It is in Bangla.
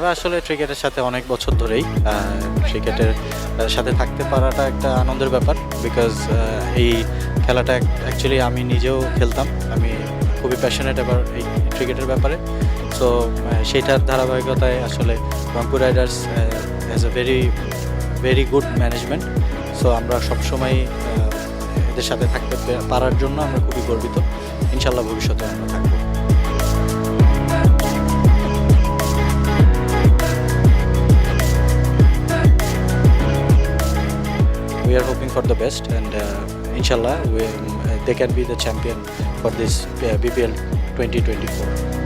আমরা আসলে ক্রিকেটের সাথে অনেক বছর ধরেই ক্রিকেটের সাথে থাকতে পারাটা একটা আনন্দের ব্যাপার বিকজ এই খেলাটা অ্যাকচুয়ালি আমি নিজেও খেলতাম। আমি খুবই প্যাশনেট এবার এই ক্রিকেটের ব্যাপারে। সো সেইটার ধারাবাহিকতায় আসলে Rangpur riders has a very very good management so আমরা সবসময় এদের সাথে থাকতে পারার জন্য আমরা খুবই গর্বিত। ইনশাল্লাহ ভবিষ্যতে আমরা থাকব। We are hoping for the best and uh, inshallah we, uh, they can be the champion for this uh, BPL 2024